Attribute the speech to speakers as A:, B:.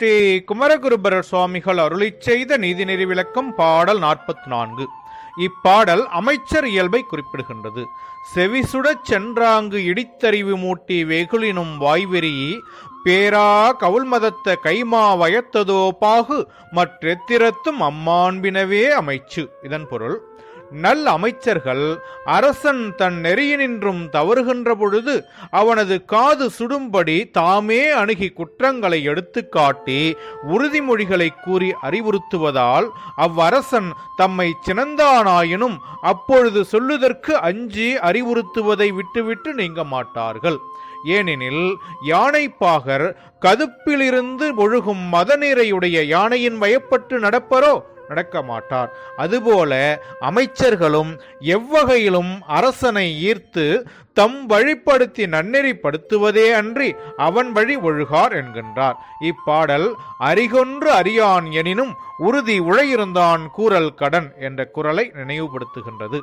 A: ஸ்ரீ குமரகுருபரர் சுவாமிகள் அருளிச் செய்த நீதிநெறி விளக்கம் பாடல் நாற்பத்தி நான்கு இப்பாடல் அமைச்சர் இயல்பை குறிப்பிடுகின்றது. செவிசுடச் சென்றாங்கு இடித்தறிவு மூட்டி வெகுளினும் வாய்வெறி பேரா கவுல்மதத்த கைமா வயத்ததோ பாகு மற்றெத்திரத்தும் அம்மாண்பினவே அமைச்சு. இதன் பொருள் நல் அமைச்சர்கள் அரசன் தன் நெறியினின்றும் தவறுகின்ற பொழுது அவனது காது சுடும்படி தாமே அணுகி குற்றங்களை எடுத்துக்காட்டி உறுதிமொழிகளை கூறி அறிவுறுத்துவதால் அவ்வரசன் தம்மை சினந்தானாயினும் அப்பொழுது சொல்லுதற்கு அஞ்சி அறிவுறுத்துவதை விட்டுவிட்டு நீங்க மாட்டார்கள். ஏனெனில் யானைப்பாகர் கதுப்பிலிருந்து ஒழுகும் மதநீரையுடைய யானையின் வயப்பட்டு நடப்பரோ நடக்க மாட்டார் அதுபோல அமைச்சர்களும் எவ்வகையிலும் அரசனை ஈர்த்து தம் வழிப்படுத்தி நன்னெறிப்படுத்துவதே அன்றி அவன் வழி ஒழுகார் என்கின்றார். இப்பாடல் அறிகொன்று அறியான் எனினும் உறுதி உழையிருந்தான் கூறல் கடன் என்ற குரலை நினைவுபடுத்துகின்றது.